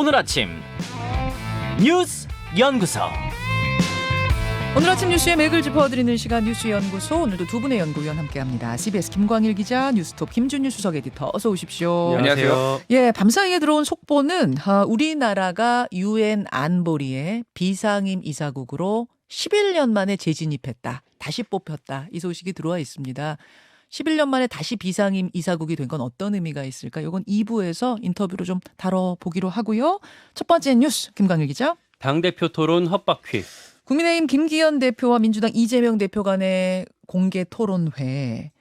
오늘 아침 뉴스 연구소 오늘 아침 뉴스의 맥을 짚어드리는 시간 뉴스 연구소 오늘도 두 분의 연구위원 함께합니다. CBS 김광일 기자, 뉴스톱 김준유 수석 에디터 어서 오십시오. 안녕하세요. 예, 밤사이에 들어온 속보는 아, 우리나라가 유엔 안보리의 비상임 이사국으로 11년 만에 재진입했다. 다시 뽑혔다. 이 소식이 들어와 있습니다. 11년 만에 다시 비상임 이사국이 된 건 어떤 의미가 있을까? 이건 2부에서 인터뷰로 좀 다뤄보기로 하고요. 첫 번째 뉴스 김광일 기자. 당대표 토론 헛바퀴. 국민의힘 김기현 대표와 민주당 이재명 대표 간의 공개 토론회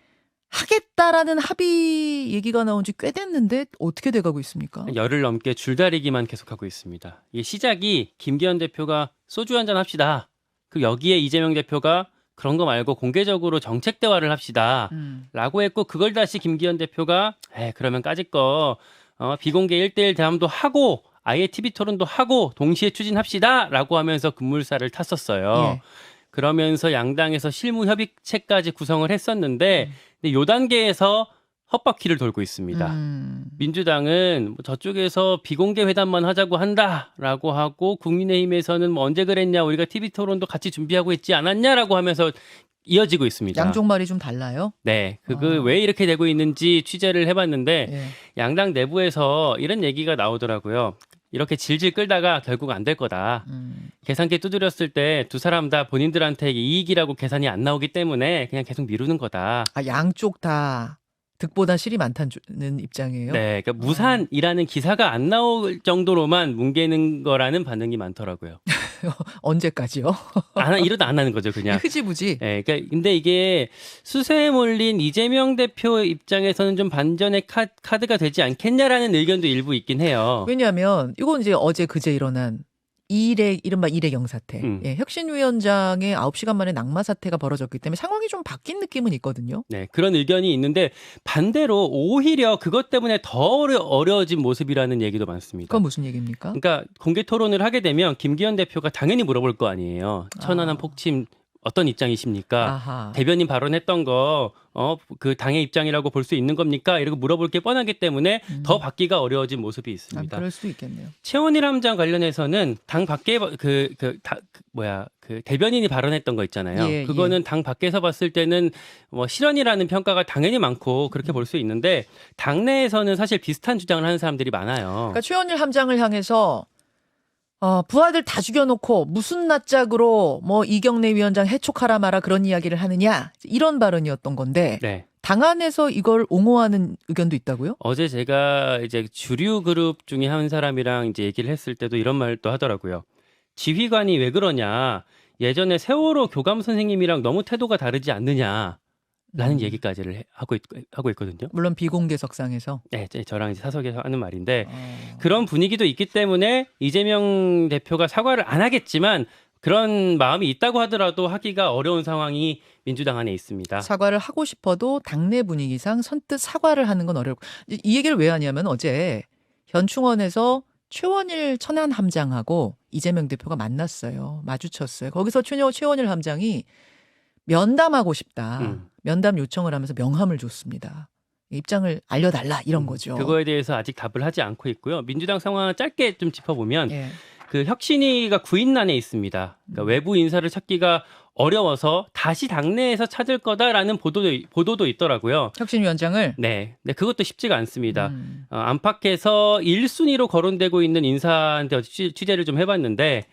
하겠다라는 합의 얘기가 나온 지 꽤 됐는데 어떻게 돼가고 있습니까? 열흘 넘게 줄다리기만 계속하고 있습니다. 이 시작이 김기현 대표가 소주 한 잔 합시다. 그 여기에 이재명 대표가 그런 거 말고 공개적으로 정책 대화를 합시다. 음. 라고 했고 그걸 다시 김기현 대표가 에 그러면 까짓 거 어, 비공개 1대1 대함도 하고 아예 TV 토론도 하고 동시에 추진합시다. 라고 하면서 급물살을 탔었어요. 예. 그러면서 양당에서 실무 협의체까지 구성을 했었는데 음. 근데 요 단계에서 헛바퀴를 돌고 있습니다. 음. 민주당은 뭐 저쪽에서 비공개 회담만 하자고 한다라고 하고 국민의힘에서는 뭐 언제 그랬냐 우리가 TV 토론도 같이 준비하고 있지 않았냐라고 하면서 이어지고 있습니다. 양쪽 말이 좀 달라요. 네, 그거 아. 왜 이렇게 되고 있는지 취재를 해봤는데 예. 양당 내부에서 이런 얘기가 나오더라고요. 이렇게 질질 끌다가 결국 안 될 거다. 음. 계산기 두드렸을 때 두 사람 다 본인들한테 이익이라고 계산이 안 나오기 때문에 그냥 계속 미루는 거다. 아 양쪽 다 득보다 실이 많다는 입장이에요. 네, 그러니까 무산이라는 기사가 안 나올 정도로만 뭉개는 거라는 반응이 많더라고요. 언제까지요? 안 이러다 안 하는 거죠, 그냥. 흐지부지. 예, 그러니까 근데 이게 수세에 몰린 이재명 대표 입장에서는 좀 반전의 카, 카드가 되지 않겠냐라는 의견도 일부 있긴 해요. 왜냐하면 이건 이제 어제 그제 일어난 일의 이른바 일의 경사태. 음. 예, 혁신위원장의 9시간 만에 낙마 사태가 벌어졌기 때문에 상황이 좀 바뀐 느낌은 있거든요. 네, 그런 의견이 있는데 반대로 오히려 그것 때문에 더 어려, 어려워진 모습이라는 얘기도 많습니다. 그건 무슨 얘기입니까? 그러니까 공개 토론을 하게 되면 김기현 대표가 당연히 물어볼 거 아니에요. 천안함 아. 폭침 어떤 입장이십니까? 아하. 대변인 발언했던 거, 어, 그 당의 입장이라고 볼 수 있는 겁니까? 이러고 물어볼 게 뻔하기 때문에 음. 더 받기가 어려워진 모습이 아, 있습니다. 그럴 수도 있겠네요. 최원일 함장 관련해서는 당 밖에 그, 그, 다, 그 뭐야, 그 대변인이 발언했던 거 있잖아요. 예, 그거는 당 밖에서 봤을 때는 뭐 실언이라는 평가가 당연히 많고 그렇게 볼 수 있는데 당내에서는 사실 비슷한 주장을 하는 사람들이 많아요. 그러니까 최원일 함장을 향해서 어, 부하들 다 죽여놓고 무슨 낯짝으로 뭐 이경래 위원장 해촉하라 마라 그런 이야기를 하느냐 이런 발언이었던 건데 네. 당 안에서 이걸 옹호하는 의견도 있다고요? 어제 제가 이제 주류 그룹 중에 한 사람이랑 이제 얘기를 했을 때도 이런 말도 하더라고요. 지휘관이 왜 그러냐. 예전에 세월호 교감 선생님이랑 너무 태도가 다르지 않느냐 라는 음. 얘기까지를 해- 하고 있, 하고 있거든요. 물론 비공개석상에서 네, 제- 저랑 이제 사석에서 하는 말인데 어. 그런 분위기도 있기 때문에 이재명 대표가 사과를 안 하겠지만 그런 마음이 있다고 하더라도 하기가 어려운 상황이 민주당 안에 있습니다. 사과를 하고 싶어도 당내 분위기상 선뜻 사과를 하는 건 어렵고 이- 이 얘기를 왜 하냐면 어제 현충원에서 최원일 천안 함장하고 이재명 대표가 만났어요. 마주쳤어요. 거기서 최, 최원일 함장이 면담하고 싶다. 음. 면담 요청을 하면서 명함을 줬습니다. 입장을 알려달라 이런 거죠. 음, 그거에 대해서 아직 답을 하지 않고 있고요. 민주당 상황을 짧게 좀 짚어보면 예. 그 혁신위가 구인난에 있습니다. 그러니까 음. 외부 인사를 찾기가 어려워서 다시 당내에서 찾을 거다라는 보도도 보도도 있더라고요. 혁신위원장을 네, 네 그것도 쉽지가 않습니다. 음. 어, 안팎에서 1순위로 거론되고 있는 인사한테 취- 취재를 좀 해봤는데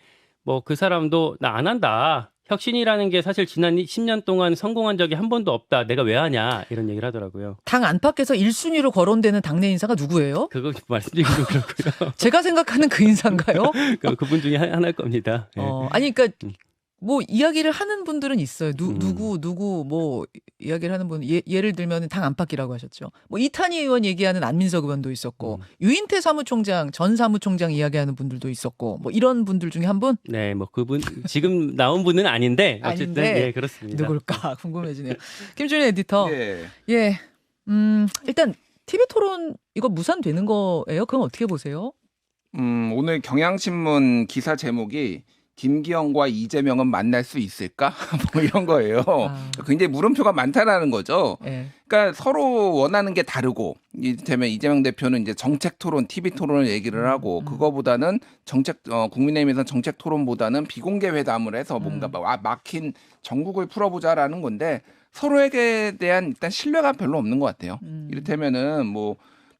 뭐 그 사람도 나 안 한다. 혁신이라는 게 사실 지난 10년 동안 성공한 적이 한 번도 없다. 내가 왜 하냐 이런 얘기를 하더라고요. 당 안팎에서 1순위로 거론되는 당내 인사가 누구예요? 그거 말씀드리기도 그렇고요. 제가 생각하는 그 인사인가요? 그- 그분 중에 하- 하나일 겁니다. 네. 어, 아니 그러니까 음. 뭐 이야기를 하는 분들은 있어요. 누, 음. 누구 누구 뭐 이야기를 하는 분 예, 예를 들면 당 안팎이라고 하셨죠. 뭐 이탄희 의원 얘기하는 안민석 의원도 있었고 음. 유인태 사무총장 전 사무총장 이야기하는 분들도 있었고 뭐 이런 분들 중에 한 분 네, 뭐 그분 지금 나온 분은 아닌데 어쨌든 아닌데 예, 그렇습니다. 누굴까 궁금해지네요. 김준희 에디터 예. 예, 음 일단 TV 토론 이거 무산되는 거예요? 그건 어떻게 보세요? 음, 오늘 경향신문 기사 제목이 김기현과 이재명은 만날 수 있을까? 뭐 이런 거예요. 아. 굉장히 물음표가 많다라는 거죠. 예. 그러니까 서로 원하는 게 다르고 이를테면 이재명 대표는 이제 정책 토론, TV 토론을 얘기를 하고 음. 그거보다는 정책 어, 국민의힘에서 정책 토론보다는 비공개 회담을 해서 뭔가 음. 막 아, 막힌 전국을 풀어보자라는 건데 서로에게 대한 일단 신뢰가 별로 없는 것 같아요. 음. 이를테면은 뭐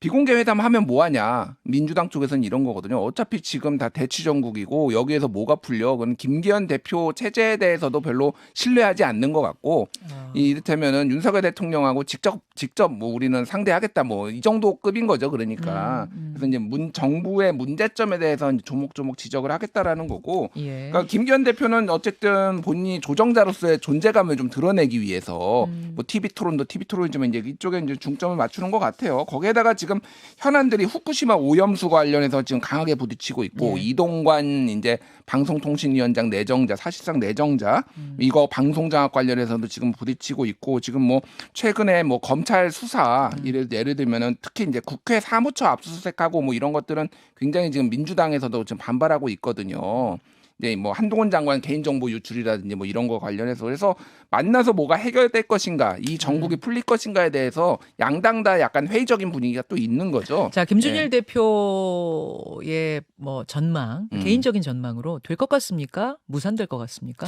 비공개 회담 하면 뭐 하냐. 민주당 쪽에서는 이런 거거든요. 어차피 지금 다 대치 정국이고 여기에서 뭐가 풀려. 그건 김기현 대표 체제에 대해서도 별로 신뢰하지 않는 것 같고 아. 이 이를테면은 윤석열 대통령하고 직접 직접 뭐 우리는 상대하겠다 뭐 이 정도 급인 거죠. 그러니까 음, 음. 그래서 이제 문 정부의 문제점에 대해서 이제 조목조목 지적을 하겠다라는 거고 예. 그러니까 김기현 대표는 어쨌든 본인이 조정자로서의 존재감을 좀 드러내기 위해서 음. 뭐 TV 토론도 TV 토론이지만 이제 이쪽에 이제 중점을 맞추는 것 같아요. 거기에다가 지금 현안들이 후쿠시마 오염수 관련해서 지금 강하게 부딪히고 있고 예. 이동관 이제 방송통신위원장 내정자 사실상 내정자 음. 이거 방송장악 관련해서도 지금 부딪히고 있고 지금 뭐 최근에 뭐 검찰 수사 음. 예를 예를 들면은 특히 이제 국회 사무처 압수수색 하고 뭐 이런 것들은 굉장히 지금 민주당에서도 지금 반발하고 있거든요. 이제 뭐 한동훈 장관 개인정보 유출이라든지 뭐 이런 거 관련해서 그래서 만나서 뭐가 해결될 것인가 이 음. 정국이 풀릴 것인가에 대해서 양당 다 약간 회의적인 분위기가 또 있는 거죠. 자, 김준일 대표의 뭐 전망, 음. 개인적인 전망으로 될 것 같습니까? 무산될 것 같습니까?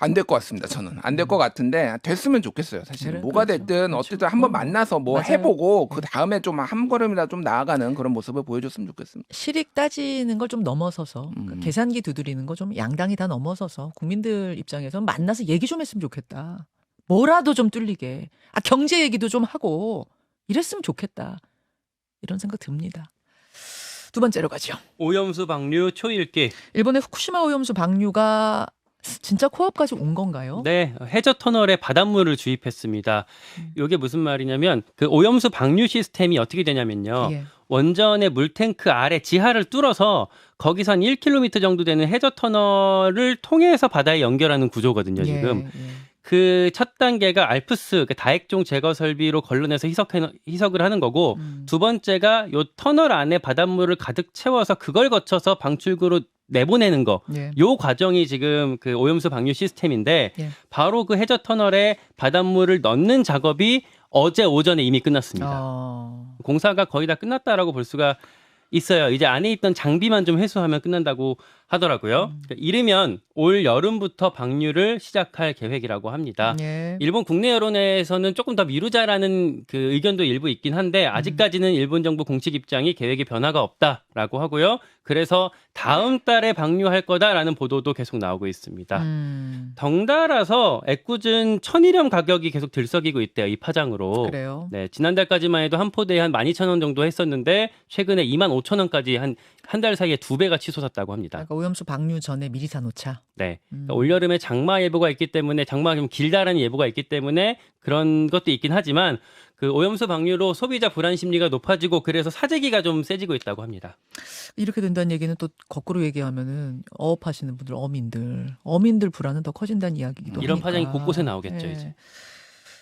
안 될 것 같습니다. 저는 안 될 것 같은데 됐으면 좋겠어요. 사실 음. 그래, 뭐가 그렇죠. 됐든 그렇죠. 어쨌든 한번 그건 만나서 뭐 맞아요. 해보고 네. 그 다음에 좀 한 걸음이라 좀 나아가는 그런 모습을 보여줬으면 좋겠습니다. 실익 따지는 걸 좀 넘어서서 그러니까 음. 계산기 두드리는 거좀 양당이 다 넘어서서 국민들 입장에서 만나서 얘기 좀 했으면 좋겠다. 뭐라도 좀 뚫리게. 아 경제 얘기도 좀 하고 이랬으면 좋겠다. 이런 생각 듭니다. 두 번째로 가죠. 오염수 방류 초읽기. 일본의 후쿠시마 오염수 방류가 진짜 코앞까지 온 건가요? 네, 해저 터널에 바닷물을 주입했습니다. 음. 이게 무슨 말이냐면 그 오염수 방류 시스템이 어떻게 되냐면요. 예. 원전의 물탱크 아래 지하를 뚫어서 거기서 한 1km 정도 되는 해저 터널을 통해서 바다에 연결하는 구조거든요, 지금. 예, 예. 그첫 단계가 알프스 그 다액종 제거 설비로 걸러내서 희석해, 희석을 하는 거고 음. 두 번째가 요 터널 안에 바닷물을 가득 채워서 그걸 거쳐서 방출구로 내보내는 거. 예. 요 과정이 지금 그 오염수 방류 시스템인데 예. 바로 그 해저 터널에 바닷물을 넣는 작업이 어제 오전에 이미 끝났습니다. 어. 공사가 거의 다 끝났다라고 볼 수가 있어요. 이제 안에 있던 장비만 좀 회수하면 끝난다고 하더라고요. 음. 그러니까 이르면 올 여름부터 방류를 시작할 계획이라고 합니다. 예. 일본 국내 여론에서는 조금 더 미루자라는 그 의견도 일부 있긴 한데 아직까지는 일본 정부 공식 입장이 계획에 변화가 없다라고 하고요. 그래서 다음 달에 방류할 거다라는 보도도 계속 나오고 있습니다. 음. 덩달아서 애꿎은 천일염 가격이 계속 들썩이고 있대요. 이 파장으로. 그래요. 네, 지난달까지만 해도 한 포대에 한 12,000원 정도 했었는데 최근에 25,000원까지 한 한 달 사이에 두 배가 치솟았다고 합니다. 그러니까 오염수 방류 전에 미리 사놓자. 네. 음. 그러니까 올여름에 장마 예보가 있기 때문에 장마가 좀 길다라는 예보가 있기 때문에 그런 것도 있긴 하지만 그 오염수 방류로 소비자 불안 심리가 높아지고 그래서 사재기가 좀 세지고 있다고 합니다. 이렇게 된다는 얘기는 또 거꾸로 얘기하면은 어업하시는 분들 어민들 어민들 불안은 더 커진다는 이야기기도 이런 하니까. 파장이 곳곳에 나오겠죠, 예. 이제.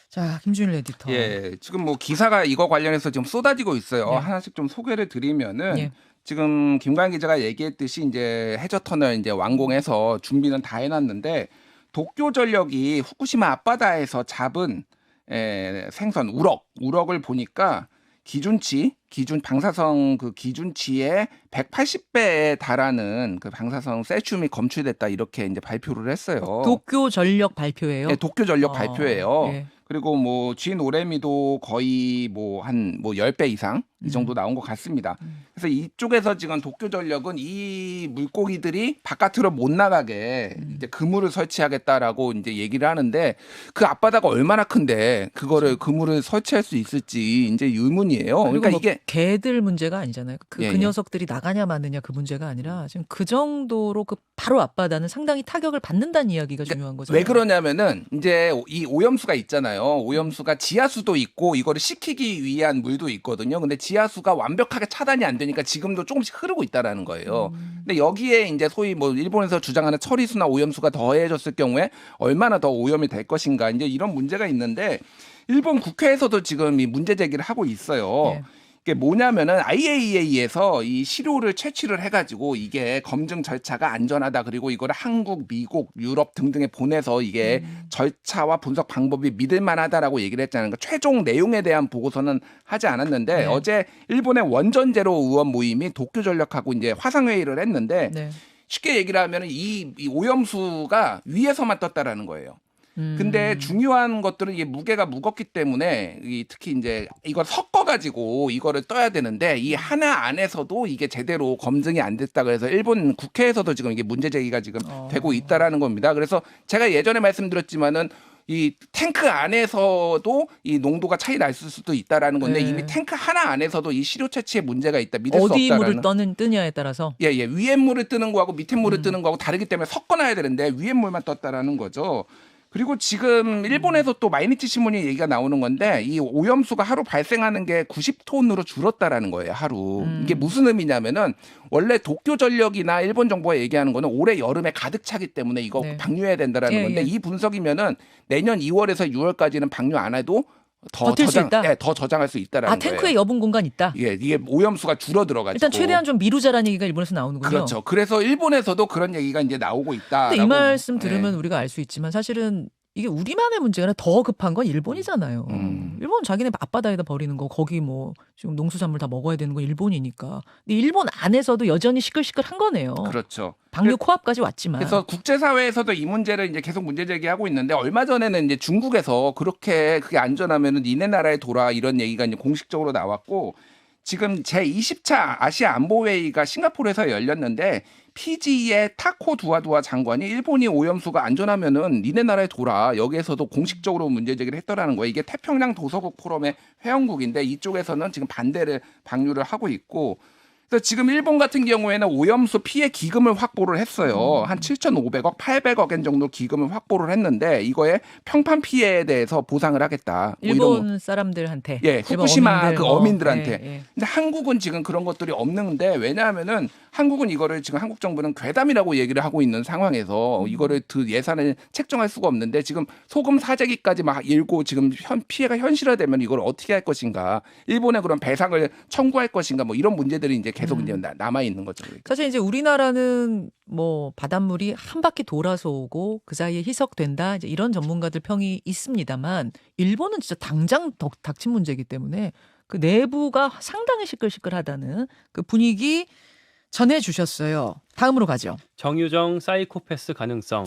자 김준일 에디터. 예, 지금 뭐 기사가 이거 관련해서 지금 쏟아지고 있어요. 네. 하나씩 좀 소개를 드리면은 예. 지금 김관 기자가 얘기했듯이 이제 해저 터널 이제 완공해서 준비는 다 해놨는데 도쿄 전력이 후쿠시마 앞바다에서 잡은 에, 생선 우럭 우럭을 보니까 기준치 기준 방사성 그 기준치의 180배에 달하는 그 방사성 세슘이 검출됐다 이렇게 이제 발표를 했어요. 도쿄 전력 발표예요. 예, 도쿄 전력 어, 발표예요. 예. 그리고 뭐 진 오레미도 거의 뭐 한뭐 10배 이상 이 정도 음. 나온 것 같습니다. 음. 그래서 이쪽에서 지금 도쿄 전력은 이 물고기들이 바깥으로 못 나가게 음. 이제 그물을 설치하겠다라고 이제 얘기를 하는데 그 앞바다가 얼마나 큰데 그거를 그물을 설치할 수 있을지 이제 의문이에요. 그러니까 뭐 이게 개들 문제가 아니잖아요. 그, 예, 그 예. 녀석들이 나가냐 마느냐 그 문제가 아니라 지금 그 정도로 그 바로 앞바다는 상당히 타격을 받는다는 이야기가 중요한 거죠. 그러니까 왜 그러냐면은 이제 이 오염수가 있잖아요. 오염수가 지하수도 있고 이거를 식히기 위한 물도 있거든요. 근데 지 하수가 완벽하게 차단이 안 되니까 지금도 조금씩 흐르고 있다라는 거예요. 음. 근데 여기에 이제 소위 뭐 일본에서 주장하는 처리수나 오염수가 더해졌을 경우에 얼마나 더 오염이 될 것인가 이제 이런 문제가 있는데 일본 국회에서도 지금 이 문제 제기를 하고 있어요. 예. 이게 뭐냐면은 IAEA에서 이 시료를 채취를 해가지고 이게 검증 절차가 안전하다 그리고 이거를 한국, 미국, 유럽 등등에 보내서 이게 절차와 분석 방법이 믿을만하다라고 얘기를 했잖아요. 그러니까 최종 내용에 대한 보고서는 하지 않았는데 네. 어제 일본의 원전 제로 의원 모임이 도쿄 전력하고 이제 화상 회의를 했는데 네. 쉽게 얘기를 하면 이, 이 오염수가 위에서만 떴다라는 거예요. 음. 근데 중요한 것들은 이게 무게가 무겁기 때문에 이 특히 이제 이걸 섞어 가지고 이거를 떠야 되는데 이 하나 안에서도 이게 제대로 검증이 안 됐다 그래서 일본 국회에서도 지금 이게 문제 제기가 지금 어. 되고 있다라는 겁니다. 그래서 제가 예전에 말씀드렸지만은 이 탱크 안에서도 이 농도가 차이 날 수도 있다라는 건데 네. 이미 탱크 하나 안에서도 이 시료 채취에 문제가 있다 믿을 수 어디 없다라는 물을 떠는 뜨냐에 따라서 예, 예. 위에 물을 뜨는 거하고 밑에 물을 음. 뜨는 거하고 다르기 때문에 섞어놔야 되는데 위에 물만 떴다라는 거죠. 그리고 지금 일본에서 또 마이니치 신문이 얘기가 나오는 건데 이 오염수가 하루 발생하는 게 90톤으로 줄었다라는 거예요 하루 음. 이게 무슨 의미냐면은 원래 도쿄 전력이나 일본 정부가 얘기하는 거는 올해 여름에 가득 차기 때문에 이거 네. 방류해야 된다라는 예, 건데 예. 이 분석이면은 내년 2월에서 6월까지는 방류 안 해도 더 버틸 수 저장, 있다? 예, 더 저장할 수 있다라는 아 탱크에 거예요. 여분 공간 있다. 예, 이게 오염수가 줄어들어가지고 일단 최대한 좀 미루자라는 얘기가 일본에서 나오는군요. 그렇죠. 그래서 일본에서도 그런 얘기가 이제 나오고 있다. 근데 이 말씀 들으면 우리가 알 수 있지만 사실은 이게 우리만의 문제가 아니라 더 급한 건 일본이잖아요. 음. 일본 자기네 앞바다에다 버리는 거 거기 뭐 지금 농수산물 다 먹어야 되는 건 일본이니까. 근데 일본 안에서도 여전히 시끌시끌한 거네요. 그렇죠. 방류 코앞까지 왔지만. 그래서 국제사회에서도 이 문제를 이제 계속 문제 제기하고 있는데 얼마 전에는 이제 중국에서 그렇게 그게 안전하면은 니네 나라에 돌아 이런 얘기가 이제 공식적으로 나왔고 지금 제 20차 아시아 안보회의가 싱가포르에서 열렸는데 피지의 타코 두아두아 장관이 일본이 오염수가 안전하면은 니네 나라에 돌아 여기에서도 공식적으로 문제 제기를 했더라는 거예요. 이게 태평양 도서국 포럼의 회원국인데 이쪽에서는 지금 반대를 방류를 하고 있고 그래서 지금 일본 같은 경우에는 오염수 피해 기금을 확보를 했어요. 한 7,500억, 800억 엔 정도 기금을 확보를 했는데 이거에 평판 피해에 대해서 보상을 하겠다. 뭐 이런 거. 일본 사람들한테. 예, 후쿠시마 어민들 그 뭐, 어민들한테. 예, 예. 근데 한국은 지금 그런 것들이 없는데 왜냐하면은 한국은 이거를 지금 한국 정부는 괴담이라고 얘기를 하고 있는 상황에서 이거를 그 예산을 책정할 수가 없는데 지금 소금 사재기까지 막 일고 지금 현, 피해가 현실화되면 이걸 어떻게 할 것인가 일본에 그런 배상을 청구할 것인가 뭐 이런 문제들이 이제 계속 음. 이제 나- 남아 있는 거죠. 그러니까. 사실 이제 우리나라는 뭐 바닷물이 한 바퀴 돌아서 오고 그 사이에 희석된다 이제 이런 전문가들 평이 있습니다만 일본은 진짜 당장 덕, 닥친 문제이기 때문에 그 내부가 상당히 시끌시끌하다는 그 분위기 전해 주셨어요. 다음으로 가죠. 정유정 사이코패스 가능성.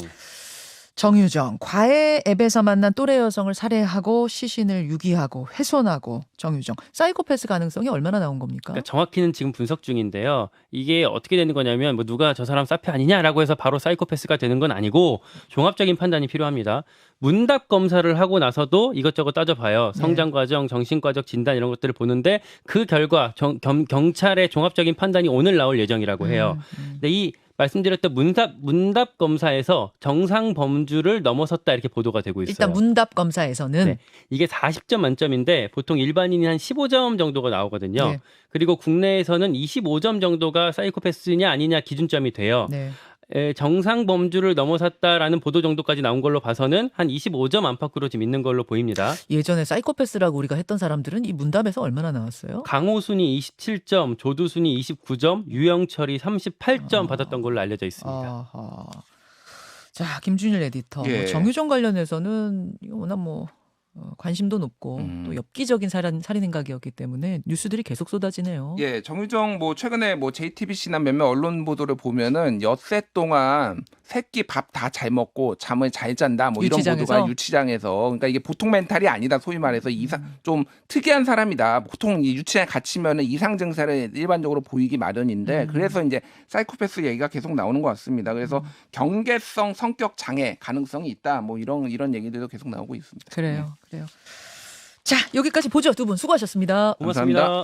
정유정 과외 앱에서 만난 또래 여성을 살해하고 시신을 유기하고 훼손하고 정유정 사이코패스 가능성이 얼마나 나온 겁니까? 그러니까 정확히는 지금 분석 중인데요. 이게 어떻게 되는 거냐면 뭐 누가 저 사람 사페 아니냐라고 해서 바로 사이코패스가 되는 건 아니고 종합적인 판단이 필요합니다. 문답 검사를 하고 나서도 이것저것 따져봐요. 네. 성장 과정, 정신 과적 진단 이런 것들을 보는데 그 결과 정- 겸- 경찰의 종합적인 판단이 오늘 나올 예정이라고 해요. 음, 음. 근데 이 말씀드렸던 문답 문답 검사에서 정상 범주를 넘어섰다 이렇게 보도가 되고 있어요. 일단 문답 검사에서는 네. 이게 40점 만점인데 보통 일반인이 한 15점 정도가 나오거든요. 네. 그리고 국내에서는 25점 정도가 사이코패스냐 아니냐 기준점이 돼요. 네. 에, 정상 범주를 넘어섰다라는 보도 정도까지 나온 걸로 봐서는 한 25점 안팎으로 지금 있는 걸로 보입니다. 예전에 사이코패스라고 우리가 했던 사람들은 이 문답에서 얼마나 나왔어요? 강호순이 27점, 조두순이 29점, 유영철이 38점 아. 받았던 걸로 알려져 있습니다. 아하. 자, 김준일 에디터. 뭐 예. 정유정 관련해서는 워낙 뭐 어, 관심도 높고 음. 또 엽기적인 살인 살인 행각이었기 때문에 뉴스들이 계속 쏟아지네요. 예, 정유정 뭐 최근에 뭐 JTBC나 몇몇 언론 보도를 보면은 엿새 동안 새끼 밥 다 잘 먹고 잠을 잘 잔다 뭐 이런 유치장에서? 보도가 유치장에서 그러니까 이게 보통 멘탈이 아니다 소위 말해서 이상 좀 특이한 사람이다 보통 이 유치장에 갇히면은 이상 증세를 일반적으로 보이기 마련인데 음. 그래서 이제 사이코패스 얘기가 계속 나오는 것 같습니다 그래서 경계성 성격 장애 가능성이 있다 뭐 이런 이런 얘기들도 계속 나오고 있습니다 그래요. 그래요. 자, 여기까지 보죠. 두 분 수고하셨습니다. 고맙습니다.